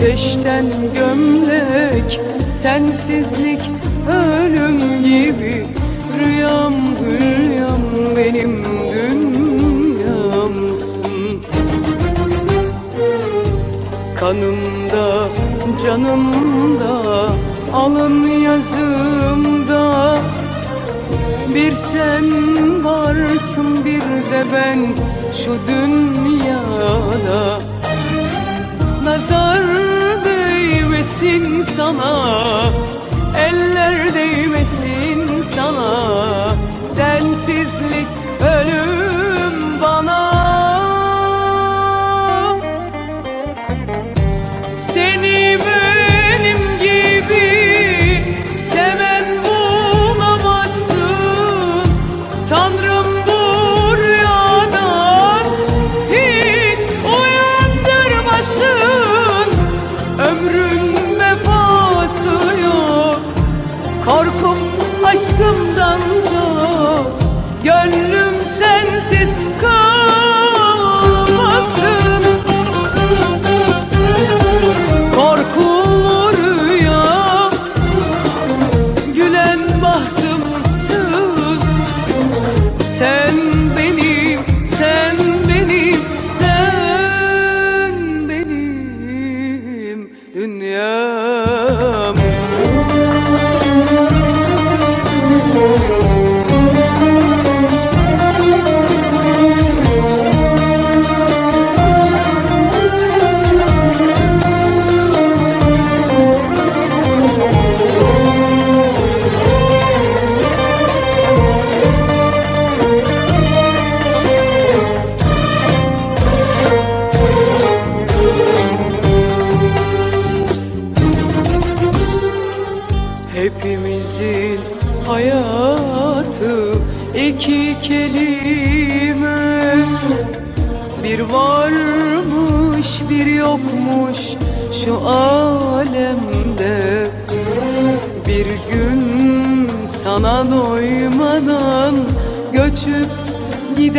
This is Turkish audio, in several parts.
Ateşten gömlek Sensizlik ölüm gibi. Rüyam rüyam benim dünyamsın. Kanımda, canımda, alın yazımda. Bir sen varsın bir de ben şu dünyada. Nazar değmesin sana. Eller değmesin sana. Sensizlik ölüm Gönlüm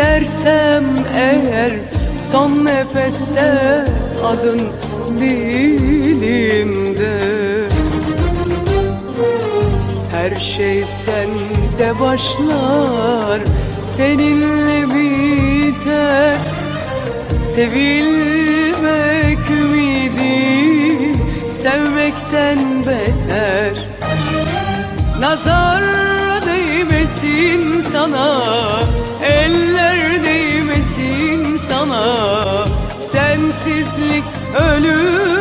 gidersem eğer Son nefeste adın dilimde. Her şey sende başlar Seninle biter. Sevilmek ümidi Sevmekten beter. Nazar değmesin sana Eller değmesin sana. Sensizlik ölüm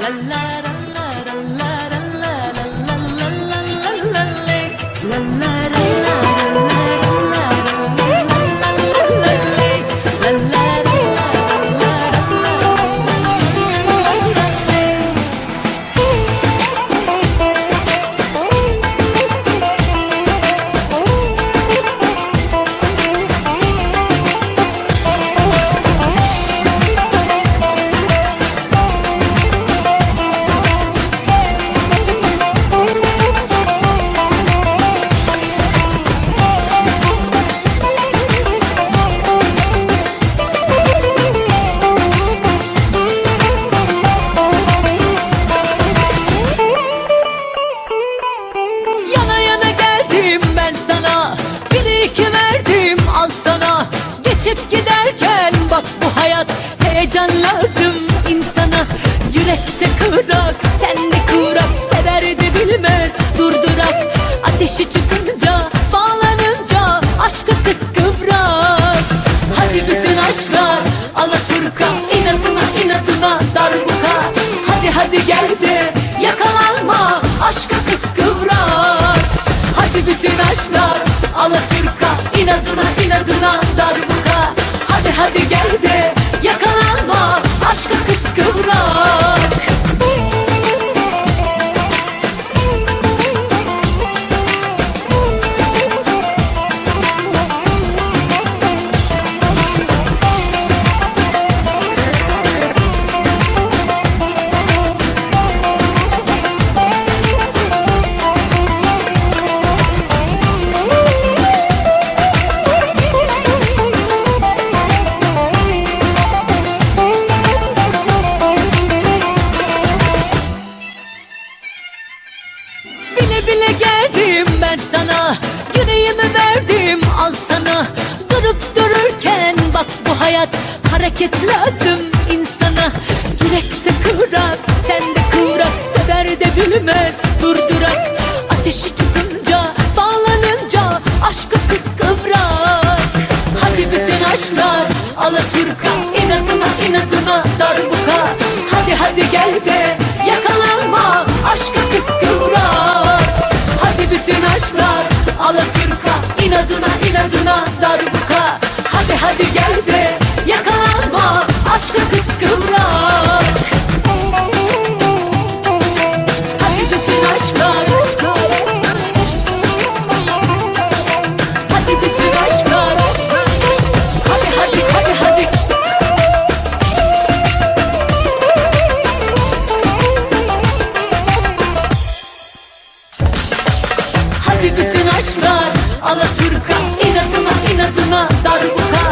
la la Ateşi çıkınca bağlanınca aşkı kıskıvrak. Hadi bütün aşklar Alaturka inadına inadına darbuka. Hadi hadi gel de yakalanma aşka kıskıvrak. Hadi bütün aşklar Alaturka inadına inadına darbuka. Hadi hadi gel Alaturka inadına inadına darbuka.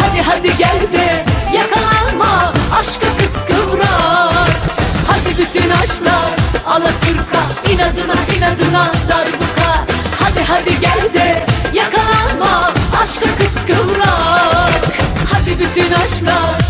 Hadi hadi gel de yakalanma aşka kıskıvrak Hadi bütün aşklar Alaturka inadına inadına darbuka. Hadi hadi gel de yakalanma aşka kıskıvrak Hadi bütün aşklar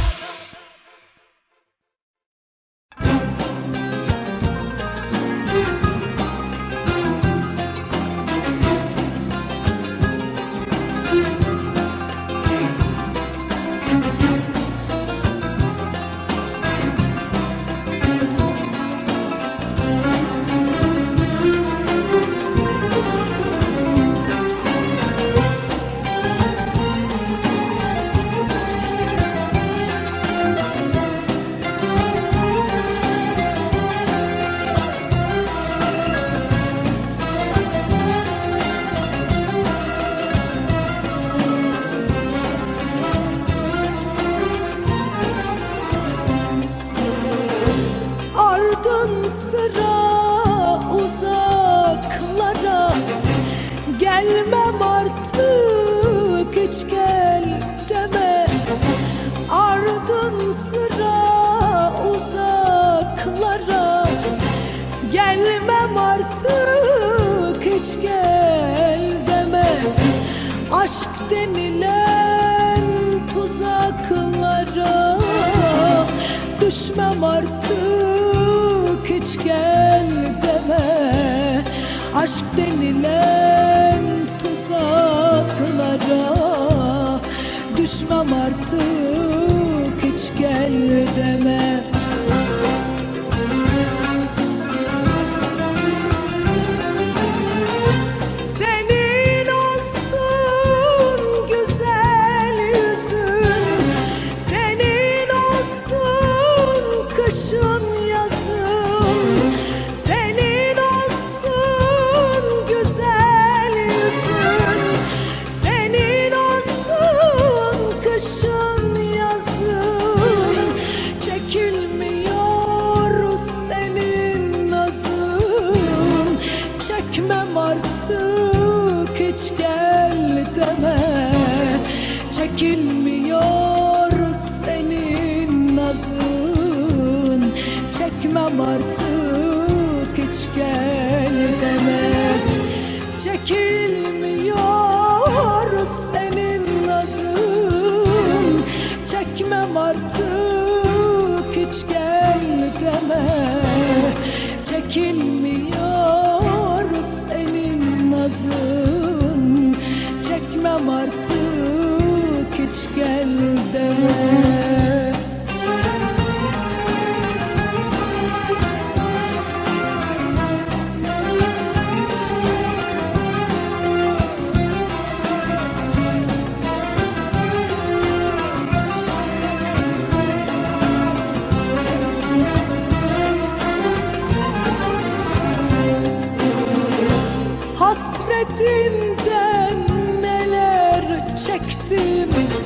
denilen tuzaklara Düşmem artık hiç gel deme. Aşk denilen tuzaklara Düşmem artık hiç gel deme çekme Çekilmiyor senin nazın. Çekmem artık hiç gel deme. Çektim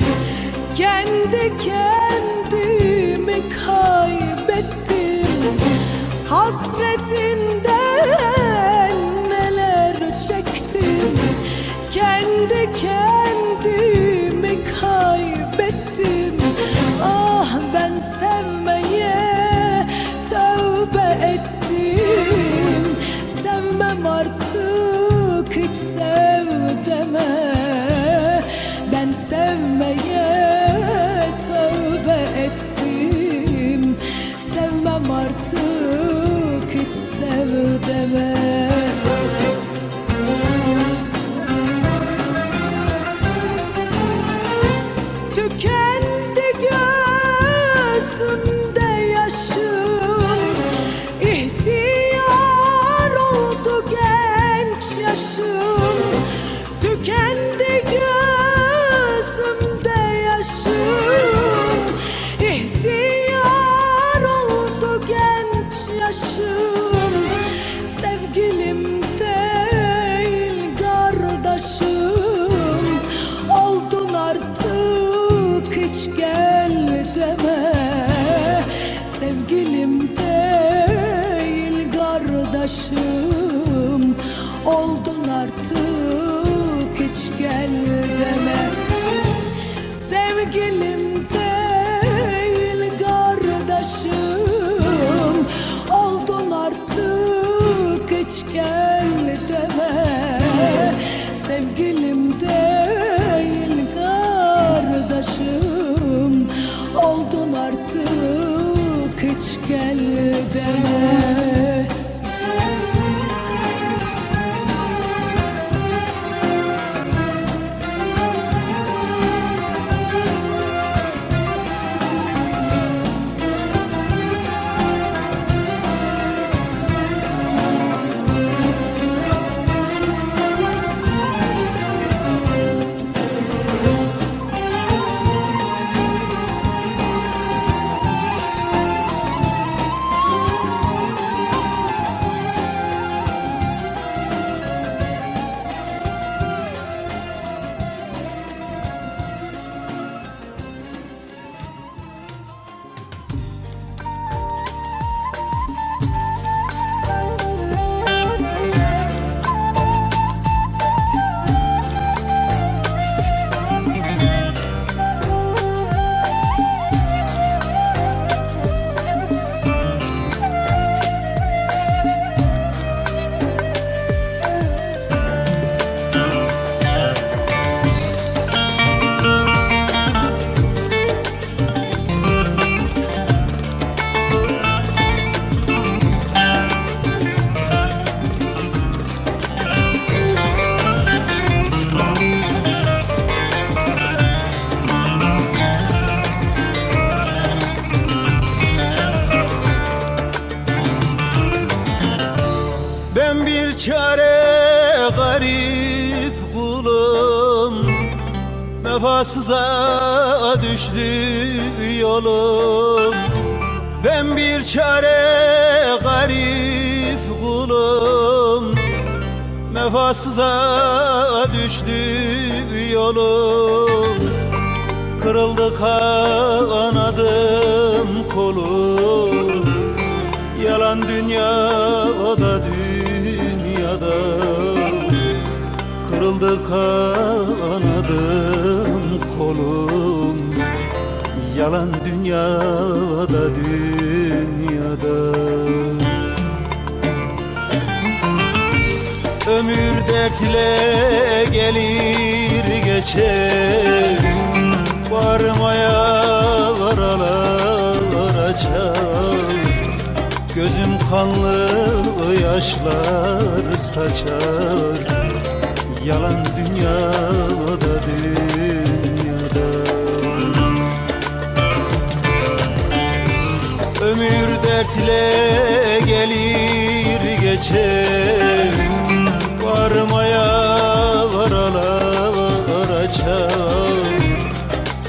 Kendi kendimi kaybettim. Hasretinden neler çektim? Kendi kendimi Vefasıza düştü yolum. Ben bir çare garip kulum. Vefasıza düştü yolum. Kırıldı kanadım kolum. Yalan dünyada dünyada. Kırıldı kanadım kolum Yalan dünyada dünyada. Ömür dertle gelir geçer. Varmaya varalar açar. Gözüm kanlı yaşlar saçar. Yalan dünyada dünyada dertle gelir geçer. Varmaya varalar açar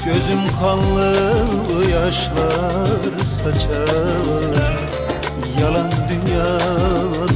Gözüm kanlı yaşlar saçar. Yalan dünyada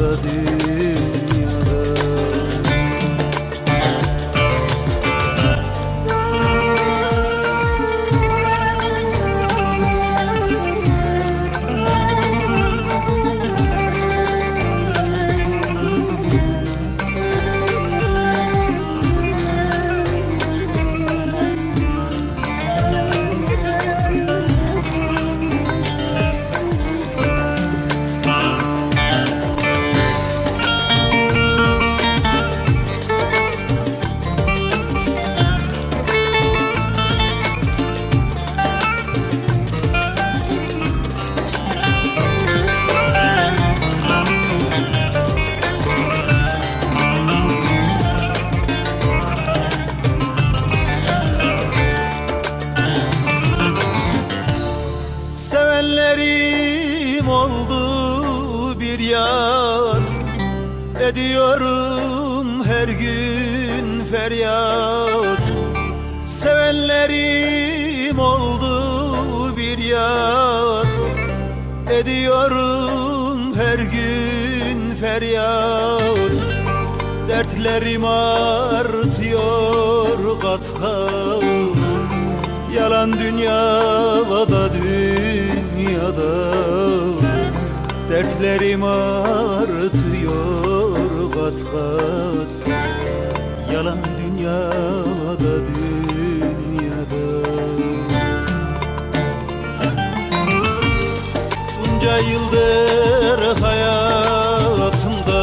Yaşadığım her gün feryat. Sevenlerim oldu bir yat. Ediyorum her gün feryat. Dertlerim artıyor kat kat. Yalan dünyada dünyada. Dertlerim artıyor fakat Yalan dünyada dünyada. Bunca yıldır hayatımda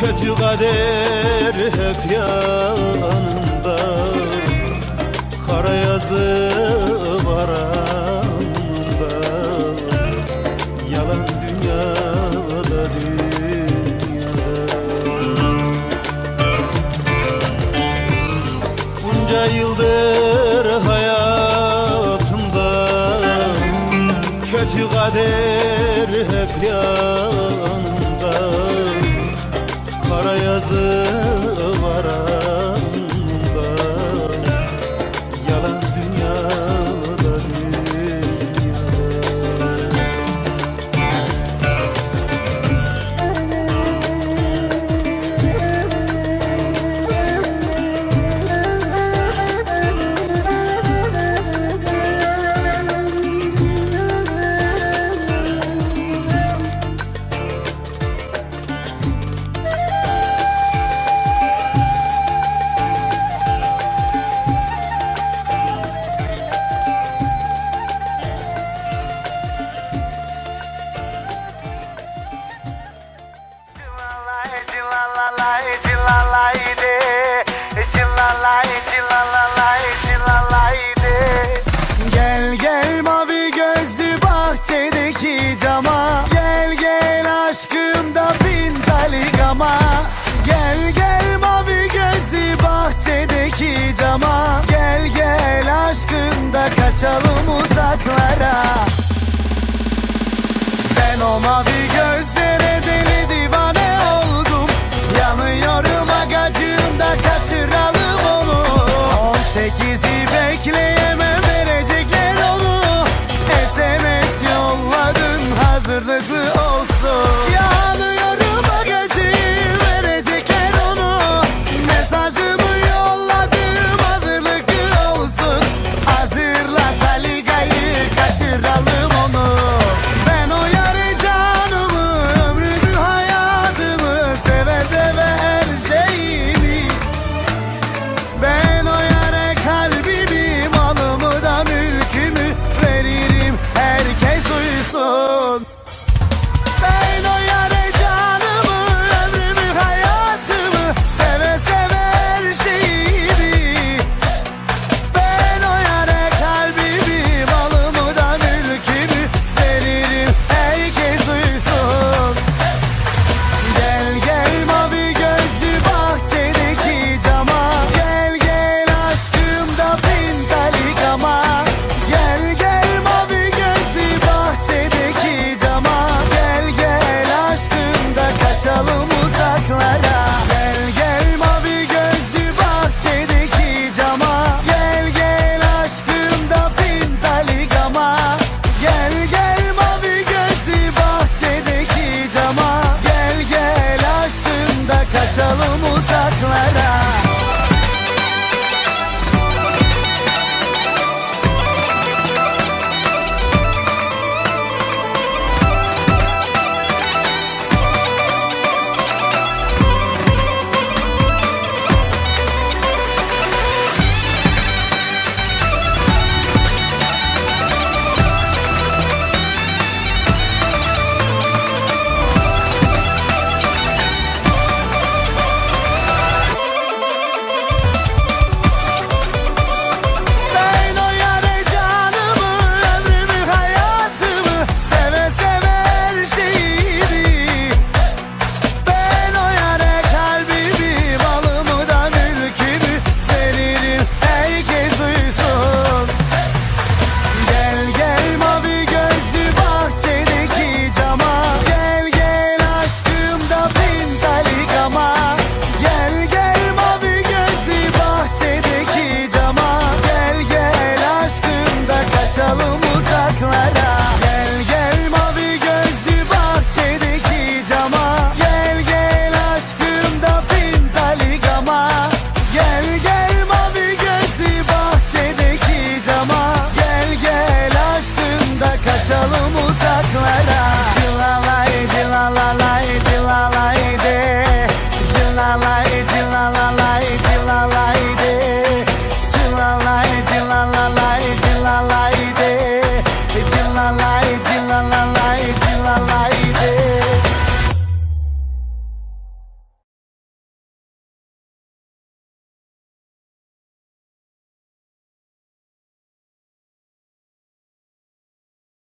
Kötü kader hep yanımda. Kara yazı var yıldır hayatımda. Kötü kader hep yanımda Kara yazı aşkında kaçalım uzaklara. Ben o mavi gözlere deli divane oldum. Yanıyorum agacığımda kaçıralım onu. 18'i bey